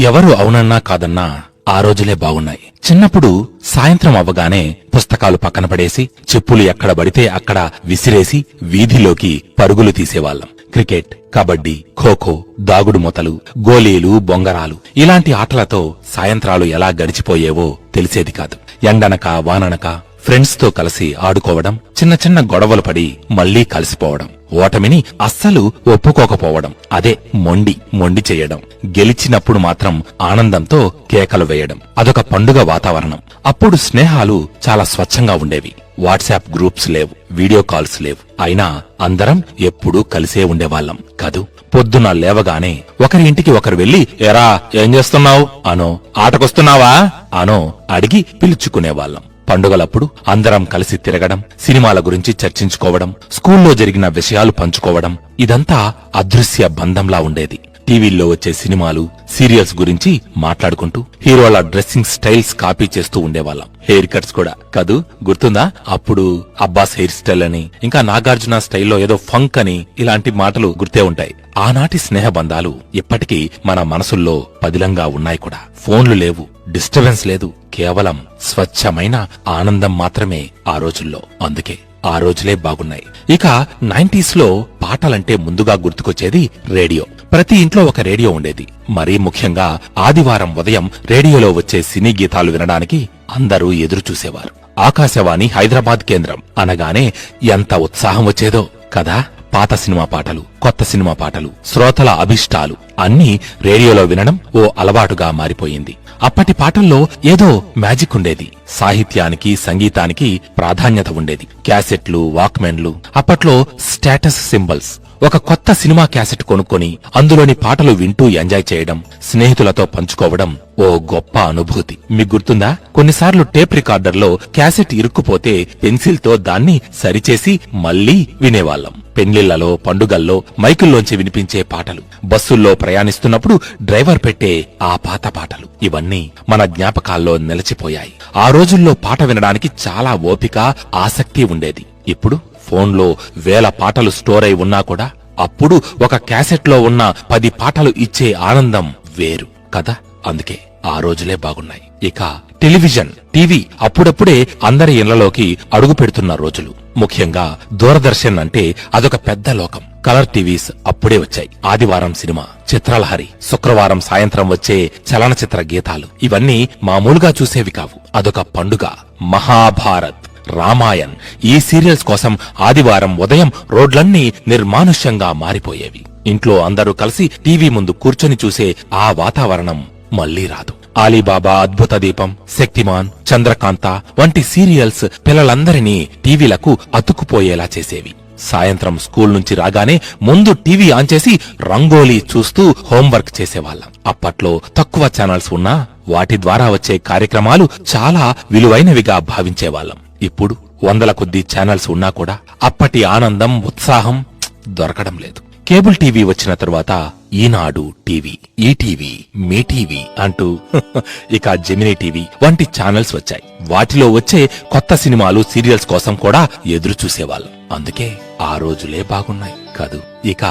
ఎవరు అవునన్నా కాదన్నా ఆ రోజులే బాగున్నాయి. చిన్నప్పుడు సాయంత్రం అవ్వగానే పుస్తకాలు పక్కన పడేసి చెప్పులు ఎక్కడ పడితే అక్కడ విసిరేసి వీధిలోకి పరుగులు తీసేవాళ్ళం. క్రికెట్ కబడ్డీ ఖోఖో దాగుడు మూతలు గోలీలు బొంగరాలు. ఇలాంటి ఆటలతో సాయంత్రాలు ఎలా గడిచిపోయేవో తెలిసేది కాదు. ఎండనక వాననక ఫ్రెండ్స్తో కలిసి ఆడుకోవడం చిన్న చిన్న గొడవలు పడి మళ్ళీ కలిసిపోవడం ఓటమిని అస్సలు ఒప్పుకోకపోవడం అదే మొండి మొండి చేయడం గెలిచినప్పుడు మాత్రం ఆనందంతో కేకలు వేయడం అదొక పండుగ వాతావరణం. అప్పుడు స్నేహాలు చాలా స్వచ్ఛంగా ఉండేవి. వాట్సాప్ గ్రూప్స్ లేవు వీడియో కాల్స్ లేవు. అయినా అందరం ఎప్పుడూ కలిసే ఉండేవాళ్ళం. కదూ? పొద్దున లేవగానే ఒకరి ఇంటికి ఒకరు వెళ్ళి ఎరా ఏం చేస్తున్నావు? అనో ఆటకొస్తున్నావా? అనో అడిగి పిలుచుకునేవాళ్ళం. పండుగలప్పుడు అందరం కలిసి తిరగడం సినిమాల గురించి చర్చించుకోవడం స్కూల్లో జరిగిన విషయాలు పంచుకోవడం ఇదంతా అదృశ్య బంధంలా ఉండేది. టీవీల్లో వచ్చే సినిమాలు సీరియల్స్ గురించి మాట్లాడుకుంటూ హీరోల డ్రెస్సింగ్ స్టైల్స్ కాపీ చేస్తూ ఉండేవాళ్ళం. హెయిర్ కట్స్ కూడా. కాదు? గుర్తుందా? అప్పుడు అబ్బాస్ హెయిర్ స్టైల్ అని ఇంకా నాగార్జున స్టైల్లో ఏదో ఫంక్ అని ఇలాంటి మాటలు గుర్తే ఉంటాయి. ఆనాటి స్నేహ బంధాలు ఇప్పటికీ మన మనసుల్లో పదిలంగా ఉన్నాయి కూడా. ఫోన్లు లేవు డిస్టర్బెన్స్ లేదు కేవలం స్వచ్ఛమైన ఆనందం మాత్రమే ఆ రోజుల్లో. అందుకే ఆ రోజులే బాగున్నాయి. ఇక నైంటీస్లో పాటలంటే ముందుగా గుర్తుకొచ్చేది రేడియో. ప్రతి ఇంట్లో ఒక రేడియో ఉండేది. మరీ ముఖ్యంగా ఆదివారం ఉదయం రేడియోలో వచ్చే సినీ గీతాలు వినడానికి అందరూ ఎదురుచూసేవారు ఆకాశవాణి హైదరాబాద్ కేంద్రం. అనగానే ఎంత ఉత్సాహం వచ్చేదో కదా? పాత సినిమా పాటలు కొత్త సినిమా పాటలు శ్రోతల అభిష్టాలు అన్నీ రేడియోలో వినడం ఓ అలవాటుగా మారిపోయింది. అప్పటి పాటల్లో ఏదో మ్యాజిక్ ఉండేది. సాహిత్యానికి సంగీతానికి ప్రాధాన్యత ఉండేది. క్యాసెట్లు వాక్మెన్లు అప్పట్లో స్టేటస్ సింబల్స్. ఒక కొత్త సినిమా క్యాసెట్ కొనుక్కొని అందులోని పాటలు వింటూ ఎంజాయ్ చేయడం స్నేహితులతో పంచుకోవడం ఓ గొప్ప అనుభూతి. మీకు గుర్తుందా? కొన్నిసార్లు టేప్ రికార్డర్లో క్యాసెట్ ఇరుక్కుపోతే పెన్సిల్తో దాన్ని సరిచేసి మళ్ళీ వినేవాళ్ళం. పెళ్ళిళ్ళలో పండుగల్లో మైకుల్లోంచి వినిపించే పాటలు. బస్సుల్లో ప్రయాణిస్తున్నప్పుడు డ్రైవర్ పెట్టే ఆ పాత పాటలు. ఇవన్నీ మన జ్ఞాపకాల్లో నిలిచిపోయాయి. ఆ రోజుల్లో పాట వినడానికి చాలా ఓపిక ఆసక్తి ఉండేది. ఇప్పుడు ఫోన్లో వేల పాటలు స్టోర్ అయి ఉన్నా కూడా అప్పుడు ఒక క్యాసెట్లో ఉన్న పది పాటలు ఇచ్చే ఆనందం వేరు కదా? అందుకే ఆ రోజులే బాగున్నాయి. ఇక టెలివిజన్ టీవీ అప్పుడప్పుడే అందరి ఇళ్ళలోకి అడుగు పెడుతున్న రోజులు. ముఖ్యంగా దూరదర్శన్ అంటే అదొక పెద్ద లోకం. కలర్ టీవీస్ అప్పుడే వచ్చాయి. ఆదివారం సినిమా చిత్రలహరి శుక్రవారం సాయంత్రం వచ్చే చలనచిత్ర గీతాలు. ఇవన్నీ మామూలుగా చూసేవి కావు. అదొక పండుగ. మహాభారత్ రామాయణ్ ఈ సీరియల్స్ కోసం ఆదివారం ఉదయం రోడ్లన్నీ నిర్మానుష్యంగా మారిపోయేవి. ఇంట్లో అందరూ కలిసి టీవీ ముందు కూర్చొని చూసే ఆ వాతావరణం మళ్ళీ రాదు. ఆలీబాబా అద్భుత దీపం శక్తిమాన్ చంద్రకాంత వంటి సీరియల్స్ పిల్లలందరినీ టీవీలకు అతుక్కుపోయేలా చేసేవి. సాయంత్రం స్కూల్ నుంచి రాగానే ముందు టీవీ ఆన్ చేసి రంగోలీ చూస్తూ హోంవర్క్ చేసేవాళ్ళం. అప్పట్లో తక్కువ ఛానల్స్ ఉన్నా వాటి ద్వారా వచ్చే కార్యక్రమాలు చాలా విలువైనవిగా భావించేవాళ్ళం. ఇప్పుడు వందల కొద్ది ఛానల్స్ ఉన్నా కూడా అప్పటి ఆనందం ఉత్సాహం దొరకడం లేదు. కేబుల్ టీవీ వచ్చిన తర్వాత Eenadu TV ETV Mee TV అంటూ ఇక జెమినీ టీవీ వంటి ఛానల్స్ వచ్చాయి. వాటిలో వచ్చే కొత్త సినిమాలు సీరియల్స్ కోసం కూడా ఎదురు చూసేవాళ్ళం. అందుకే ఆ రోజులే బాగున్నాయి కాదు. ఇక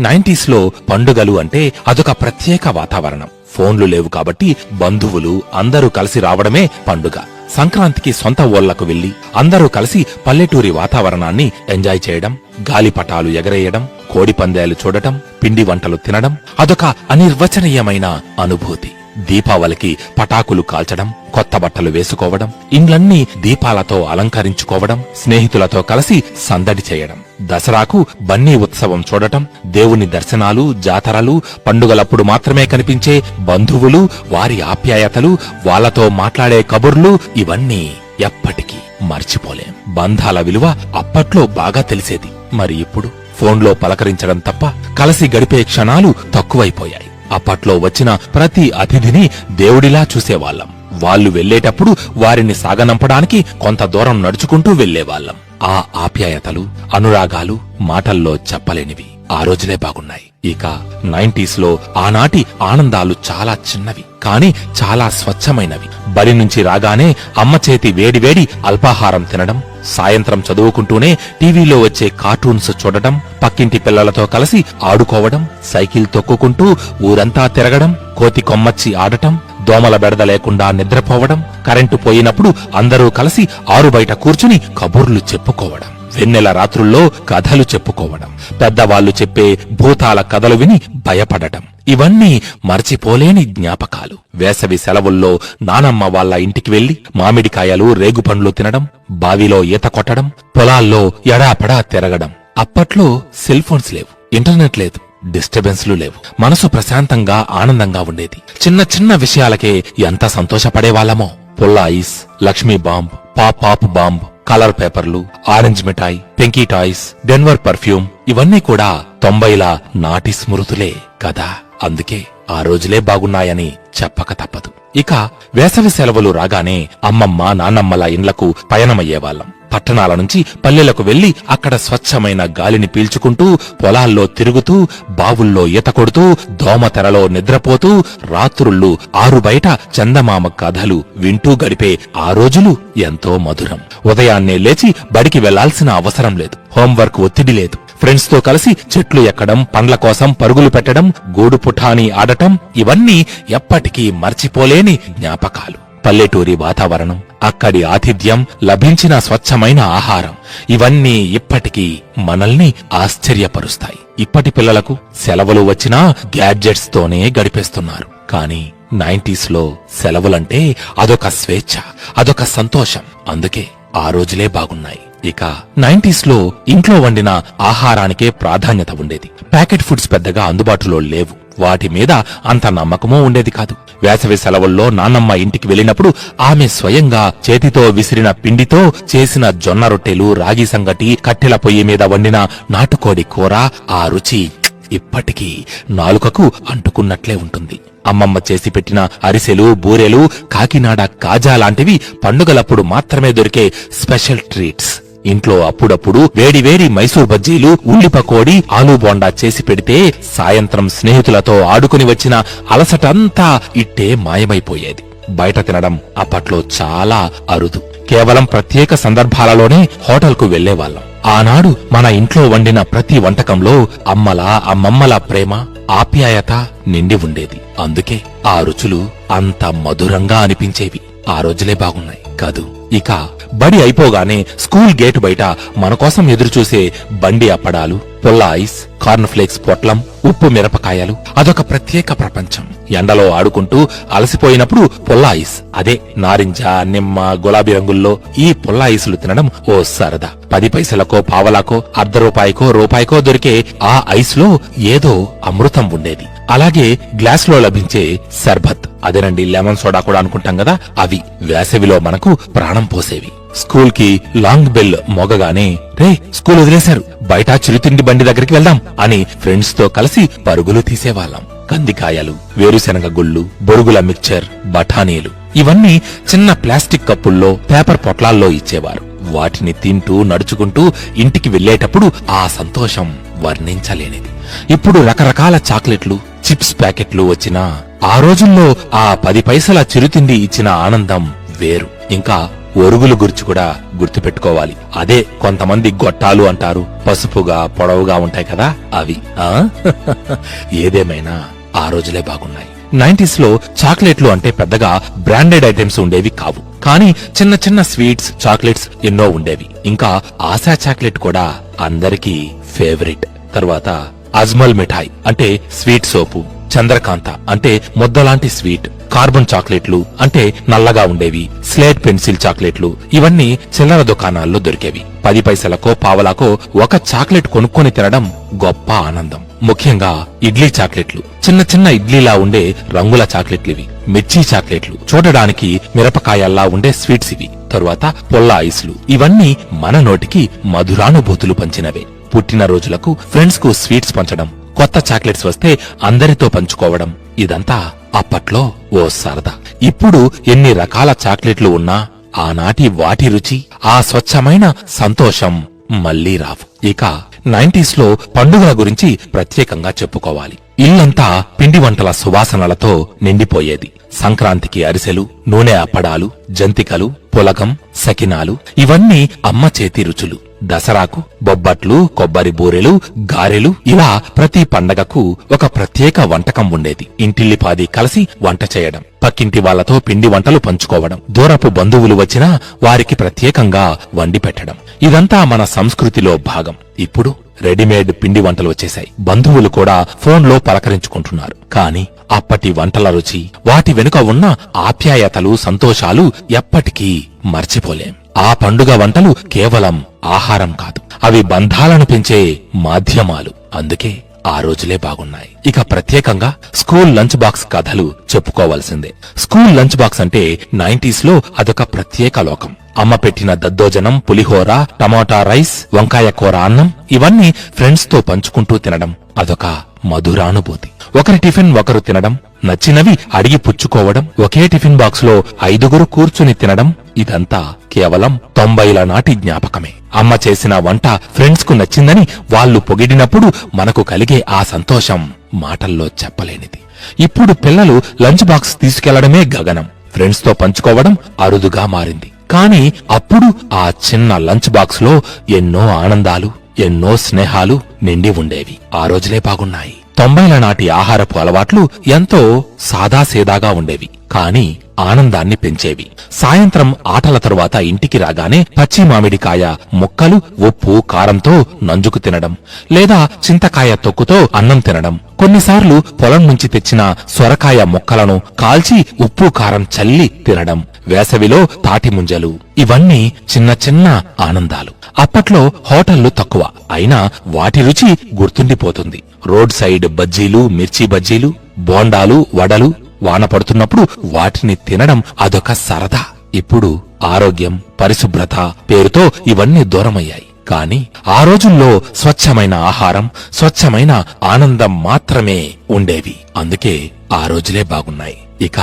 నైంటీస్లో పండుగలు అంటే అదొక ప్రత్యేక వాతావరణం. ఫోన్లు లేవు కాబట్టి బంధువులు అందరూ కలిసి రావడమే పండుగ. సంక్రాంతికి సొంత ఊళ్ళకు వెళ్ళి అందరూ కలిసి పల్లెటూరి వాతావరణాన్ని ఎంజాయ్ చేయడం గాలిపటాలు ఎగరేయడం కోడిపందాలు చూడటం పిండి వంటలు తినడం అదొక అనిర్వచనీయమైన అనుభూతి. దీపావళికి పటాకులు కాల్చడం కొత్త బట్టలు వేసుకోవడం ఇండ్లన్నీ దీపాలతో అలంకరించుకోవడం స్నేహితులతో కలిసి సందడి చేయడం దసరాకు బన్నీ ఉత్సవం చూడటం దేవుని దర్శనాలు జాతరలు పండుగలప్పుడు మాత్రమే కనిపించే బంధువులు వారి ఆప్యాయతలు వాళ్ళతో మాట్లాడే కబుర్లు ఇవన్నీ ఎప్పటికీ మర్చిపోలేం. బంధాల విలువ అప్పట్లో బాగా తెలిసేది. మరి ఇప్పుడు ఫోన్లో పలకరించడం తప్ప కలిసి గడిపే క్షణాలు తక్కువైపోయాయి. అప్పట్లో వచ్చిన ప్రతి అతిథిని దేవుడిలా చూసేవాళ్ళం. వాళ్ళు వెళ్ళేటప్పుడు వారిని సాగనంపడానికి కొంత దూరం నడుచుకుంటూ వెళ్ళేవాళ్ళం ఆ ఆప్యాయతలు అనురాగాలు మాటల్లో చెప్పలేనివి. ఆ రోజులే బాగున్నాయి. ఇక నైంటీస్లో ఆనాటి ఆనందాలు చాలా చిన్నవి కానీ చాలా స్వచ్ఛమైనవి. బడి నుంచి రాగానే అమ్మ చేతి వేడివేడి అల్పాహారం తినడం సాయంత్రం చదువుకుంటూనే టీవీలో వచ్చే కార్టూన్స్ చూడటం పక్కింటి పిల్లలతో కలిసి ఆడుకోవడం సైకిల్ తొక్కుకుంటూ ఊరంతా తిరగడం కోతి కొమ్మచ్చి ఆడటం దోమల బెడద లేకుండా నిద్రపోవడం కరెంటు పోయినప్పుడు అందరూ కలిసి ఆరు బయట కూర్చుని కబుర్లు చెప్పుకోవడం. వెన్నెల రాత్రుల్లో కథలు చెప్పుకోవడం పెద్దవాళ్ళు చెప్పే భూతాల కథలు విని భయపడటం. ఇవన్నీ మర్చిపోలేని జ్ఞాపకాలు. వేసవి సెలవుల్లో నానమ్మ వాళ్ళ ఇంటికి వెళ్ళి మామిడికాయలు రేగుపండ్లు తినడం బావిలో ఈత కొట్టడం పొలాల్లో ఎడాపడా తిరగడం. అప్పట్లో సెల్ ఫోన్స్ లేవు ఇంటర్నెట్ లేదు డిస్టర్బెన్స్లు లేవు. మనసు ప్రశాంతంగా ఆనందంగా ఉండేది. చిన్న చిన్న విషయాలకే ఎంత సంతోషపడేవాళ్ళమో. పుల్ల ice Lakshmi bomb pop bomb colour పేపర్లు ఆరెంజ్ మిఠాయి పెంకీ టాయ్స్ డెన్వర్ పర్ఫ్యూమ్ ఇవన్నీ కూడా తొంభైల నాటి స్మృతులే కదా. అందుకే ఆ రోజులే బాగున్నాయని చెప్పక తప్పదు. ఇక వేసవి సెలవులు రాగానే అమ్మమ్మ నాన్నమ్మల ఇండ్లకు పయనమయ్యేవాళ్ళం పట్టణాల నుంచి పల్లెలకు వెళ్ళి అక్కడ స్వచ్ఛమైన గాలిని పీల్చుకుంటూ పొలాల్లో తిరుగుతూ బావుల్లో ఈత కొడుతూ దోమతెరలో నిద్రపోతూ రాత్రుళ్ళు ఆరు బయట చందమామ కథలు వింటూ గడిపే ఆ రోజులు ఎంతో మధురం. ఉదయాన్నే లేచి బడికి వెళ్ళాల్సిన అవసరం లేదు. హోంవర్క్ ఒత్తిడి లేదు. ఫ్రెండ్స్తో కలిసి చెట్లు ఎక్కడం పండ్ల కోసం పరుగులు పెట్టడం గూడు పుఠాని ఆడటం ఇవన్నీ ఎప్పటికీ మర్చిపోలేని జ్ఞాపకాలు. పల్లెటూరి వాతావరణం అక్కడి ఆతిథ్యం లభించిన స్వచ్ఛమైన ఆహారం ఇవన్నీ ఇప్పటికీ మనల్ని ఆశ్చర్యపరుస్తాయి. ఇప్పటి పిల్లలకు సెలవులు వచ్చినా గ్యాడ్జెట్స్ తోనే గడిపేస్తున్నారు. కానీ నైంటీస్లో సెలవులంటే అదొక స్వేచ్ఛ అదొక సంతోషం. అందుకే ఆ రోజులే బాగున్నాయి. ఇక నైంటీస్లో ఇంట్లో వండిన ఆహారానికే ప్రాధాన్యత ఉండేది. ప్యాకెట్ ఫుడ్స్ పెద్దగా అందుబాటులో లేవు. వాటి మీద అంత నమ్మకమూ ఉండేది కాదు. వేసవి సెలవుల్లో నాన్నమ్మ ఇంటికి వెళ్ళినప్పుడు ఆమె స్వయంగా చేతితో విసిరిన పిండితో చేసిన జొన్న రొట్టెలు రాగి సంగటి కట్టెల పొయ్యి మీద వండిన నాటుకోడి కూర ఆ రుచి ఇప్పటికీ నాలుకకు అంటుకున్నట్లే ఉంటుంది. అమ్మమ్మ చేసి పెట్టిన అరిసెలు బూరెలు కాకినాడ కాజా లాంటివి పండుగలప్పుడు మాత్రమే దొరికే స్పెషల్ ట్రీట్స్. ఇంట్లో అప్పుడప్పుడు వేడి వేడి మైసూర్ బజ్జీలు ఉల్లి పకోడి ఆలూ బోండా చేసి పెడితే సాయంత్రం స్నేహితులతో ఆడుకుని వచ్చిన అలసటంతా ఇట్టే మాయమైపోయేది. బయట తినడం అప్పట్లో చాలా అరుదు. కేవలం ప్రత్యేక సందర్భాలలోనే హోటల్కు వెళ్ళేవాళ్ళం ఆనాడు మన ఇంట్లో వండిన ప్రతి వంటకంలో అమ్మల అమ్మమ్మల ప్రేమ ఆప్యాయత నిండి ఉండేది. అందుకే ఆ రుచులు అంత మధురంగా అనిపించేవి. ఆ రోజులే బాగున్నాయి. కాదు ఇక బడి అయిపోగానే స్కూల్ గేటు బయట మనకోసం ఎదురుచూసే బండి అప్పడాలు పుల్ల ఐస్ కార్న్ఫ్లేక్స్ పొట్లం ఉప్పు మిరపకాయలు అదొక ప్రత్యేక ప్రపంచం. ఎండలో ఆడుకుంటూ అలసిపోయినప్పుడు పుల్ల ఐస్. అదే నారింజ నిమ్మ గులాబీ రంగుల్లో ఈ పుల్ల ఐసులు తినడం ఓ సరదా. పది పైసలకో పావలాకో అర్ధ రూపాయికో రూపాయికో దొరికే ఆ ఐస్లో ఏదో అమృతం ఉండేది. అలాగే గ్లాస్లో లభించే సర్బత్. అదేనండి లెమన్ సోడా కూడా అనుకుంటాం కదా అవి వేసవిలో మనకు ప్రాణం పోసేవి. స్కూల్కి లాంగ్ బెల్ మోగగానే రే స్కూల్ వదిలేశారు బయట చిరుతిండి బండి దగ్గరికి వెళ్దాం అని ఫ్రెండ్స్తో కలిసి పరుగులు తీసేవాళ్ళం. కందికాయలు వేరుశనగ గుళ్ళు బొరుగుల మిక్చర్ బఠానీలు ఇవన్నీ చిన్న ప్లాస్టిక్ కప్పుల్లో పేపర్ పొట్లాల్లో ఇచ్చేవారు. వాటిని తింటూ నడుచుకుంటూ ఇంటికి వెళ్ళేటప్పుడు ఆ సంతోషం వర్ణించలేనిది. ఇప్పుడు రకరకాల చాక్లెట్లు చిప్స్ ప్యాకెట్లు వచ్చినా ఆ రోజుల్లో ఆ పది పైసల చిరుతిండి ఇచ్చిన ఆనందం వేరు. ఇంకా ఒరుగులు గురించి కూడా గుర్తుపెట్టుకోవాలి. అదే కొంతమంది గొట్టాలు అంటారు. పసుపుగా పొడవుగా ఉంటాయి కదా అవి ఆ? ఏదేమైనా ఆ రోజులే బాగున్నాయి. నైన్టీస్లో చాక్లెట్లు అంటే పెద్దగా బ్రాండెడ్ ఐటమ్స్ ఉండేవి కావు. కానీ చిన్న చిన్న స్వీట్స్ చాక్లెట్స్ ఎన్నో ఉండేవి. ఇంకా ఆశా చాక్లెట్ కూడా అందరికీ ఫేవరెట్. తర్వాత అజ్మల్ మిఠాయి అంటే స్వీట్ సోపు చంద్రకాంత అంటే ముద్దలాంటి స్వీట్ కార్బన్ చాక్లెట్లు అంటే నల్లగా ఉండేవి స్లేట్ పెన్సిల్ చాక్లెట్లు ఇవన్నీ చిల్లర దుకాణాల్లో దొరికేవి. పది పైసలకో పావలాకో ఒక చాక్లెట్ కొనుక్కొని తినడం గొప్ప ఆనందం. ముఖ్యంగా ఇడ్లీ చాక్లెట్లు. చిన్న చిన్న ఇడ్లీలా ఉండే రంగుల చాక్లెట్లు ఇవి మిర్చి చాక్లెట్లు. చూడడానికి మిరపకాయల్లా ఉండే స్వీట్స్ ఇవి. తరువాత పొల్ల ఐస్లు. ఇవన్నీ మన నోటికి మధురానుభూతులు పంచినవే. పుట్టినరోజులకు ఫ్రెండ్స్కు స్వీట్స్ పంచడం కొత్త చాక్లెట్స్ వస్తే అందరితో పంచుకోవడం ఇదంతా అప్పట్లో ఓ సరదా. ఇప్పుడు ఎన్ని రకాల చాక్లెట్లు ఉన్నా ఆనాటి వాటి రుచి ఆ స్వచ్ఛమైన సంతోషం మళ్ళీ రావు. ఇక నైంటీస్లో పండుగల గురించి ప్రత్యేకంగా చెప్పుకోవాలి. ఇల్లంతా పిండి వంటల సువాసనలతో నిండిపోయేది. సంక్రాంతికి అరిసెలు నూనె అప్పడాలు జంతికలు పులగం సకినాలు ఇవన్నీ అమ్మ చేతి రుచులు. దసరాకు బొబ్బట్లు కొబ్బరి బూరెలు గారెలు ఇలా ప్రతి పండగకు ఒక ప్రత్యేక వంటకం ఉండేది. ఇంటిల్లిపాది కలిసి వంట చేయడం పక్కింటి వాళ్ళతో పిండి వంటలు పంచుకోవడం దూరపు బంధువులు వచ్చినా వారికి ప్రత్యేకంగా వండి పెట్టడం. ఇదంతా మన సంస్కృతిలో భాగం. ఇప్పుడు రెడీమేడ్ పిండి వంటలు వచ్చేశాయి. బంధువులు కూడా ఫోన్లో పలకరించుకుంటున్నారు. కానీ అప్పటి వంటల రుచి వాటి వెనుక ఉన్న ఆప్యాయతలు సంతోషాలు ఎప్పటికీ మర్చిపోలేం. ఆ పండుగ వంటలు కేవలం ఆహారం కాదు అవి బంధాలను పెంచే మాధ్యమాలు. అందుకే ఆ రోజులే బాగున్నాయి. ఇక ప్రత్యేకంగా స్కూల్ లంచ్ బాక్స్ కథలు చెప్పుకోవాల్సిందే. స్కూల్ లంచ్ బాక్స్ అంటే నైన్టీస్లో అదొక ప్రత్యేక లోకం. అమ్మ పెట్టిన దద్దోజనం పులిహోర టమాటా రైస్ వంకాయ కూర అన్నం ఇవన్నీ ఫ్రెండ్స్తో పంచుకుంటూ తినడం అదొక మధురానుభూతి. ఒకరి టిఫిన్ ఒకరు తినడం నచ్చినవి అడిగి పుచ్చుకోవడం ఒకే టిఫిన్ బాక్స్లో ఐదుగురు కూర్చుని తినడం ఇదంతా కేవలం తొంభైల నాటి జ్ఞాపకమే. అమ్మ చేసిన వంట ఫ్రెండ్స్కు నచ్చిందని వాళ్ళు పొగిడినప్పుడు మనకు కలిగే ఆ సంతోషం మాటల్లో చెప్పలేనిది. ఇప్పుడు పిల్లలు లంచ్ బాక్స్ తీసుకెళ్ళడమే గగనం. ఫ్రెండ్స్తో పంచుకోవడం అరుదుగా మారింది. కానీ అప్పుడు ఆ చిన్న లంచ్ బాక్స్లో ఎన్నో ఆనందాలు ఎన్నో స్నేహాలు నిండి ఉండేవి. ఆ రోజులే బాగున్నాయి. తొంభైల నాటి ఆహారపు అలవాట్లు ఎంతో సాదాసీదాగా ఉండేవి. కాని ఆనందాన్ని పెంచేవి. సాయంత్రం ఆటల తరువాత ఇంటికి రాగానే పచ్చి మామిడికాయ ముక్కలు ఉప్పు కారంతో నంజుకు తినడం లేదా చింతకాయ తొక్కుతో అన్నం తినడం. కొన్నిసార్లు పొలం నుంచి తెచ్చిన సొరకాయ ముక్కలను కాల్చి ఉప్పు కారం చల్లి తినడం. వేసవిలో తాటి ముంజలు ఇవన్నీ చిన్న చిన్న ఆనందాలు. అప్పట్లో హోటళ్ళు తక్కువ. అయినా వాటి రుచి గుర్తుండిపోతుంది. రోడ్ సైడ్ బజ్జీలు మిర్చి బజ్జీలు బోండాలు వడలు వాన పడుతున్నప్పుడు వాటిని తినడం అదొక సరదా. ఇప్పుడు ఆరోగ్యం పరిశుభ్రత పేరుతో ఇవన్నీ దూరమయ్యాయి. కాని ఆ రోజుల్లో స్వచ్ఛమైన ఆహారం స్వచ్ఛమైన ఆనందం మాత్రమే ఉండేవి. అందుకే ఆ రోజులే బాగున్నాయి. ఇక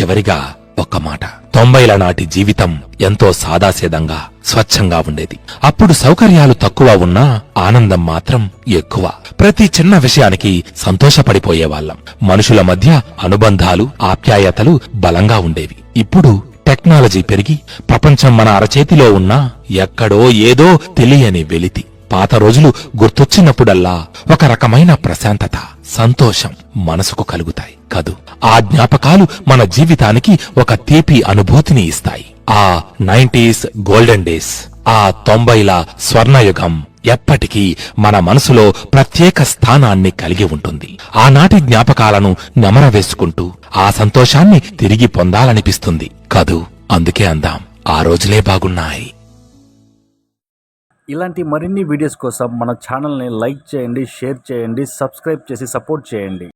చివరిగా ఒక్క మాట. తొంభైల నాటి జీవితం ఎంతో సాదాసేదంగా స్వచ్ఛంగా ఉండేది. అప్పుడు సౌకర్యాలు తక్కువ ఉన్నా ఆనందం మాత్రం ఎక్కువ. ప్రతి చిన్న విషయానికి సంతోషపడిపోయేవాళ్ళం మనుషుల మధ్య అనుబంధాలు ఆప్యాయతలు బలంగా ఉండేవి. ఇప్పుడు టెక్నాలజీ పెరిగి ప్రపంచం మన అరచేతిలో ఉన్నా ఎక్కడో ఏదో తెలియని వెలితి. పాత రోజులు గుర్తొచ్చినప్పుడల్లా ఒక రకమైన ప్రశాంతత సంతోషం మనసుకు కలుగుతాయి. కదూ ఆ జ్ఞాపకాలు మన జీవితానికి ఒక తీపి అనుభూతిని ఇస్తాయి. ఆ నైంటీస్ గోల్డెన్ డేస్ ఆ తొంభైల స్వర్ణయుగం ఎప్పటికీ మన మనసులో ప్రత్యేక స్థానాన్ని కలిగి ఉంటుంది. ఆనాటి జ్ఞాపకాలను నెమరవేసుకుంటూ ఆ సంతోషాన్ని తిరిగి పొందాలనిపిస్తుంది. కదూ అందుకే అందాం. ఆ రోజులే బాగున్నాయి. ఇలాంటి మరిన్ని వీడియోస్ కోసం మన ఛానల్ని లైక్ చేయండి షేర్ చేయండి సబ్స్క్రైబ్ చేసి సపోర్ట్ చేయండి.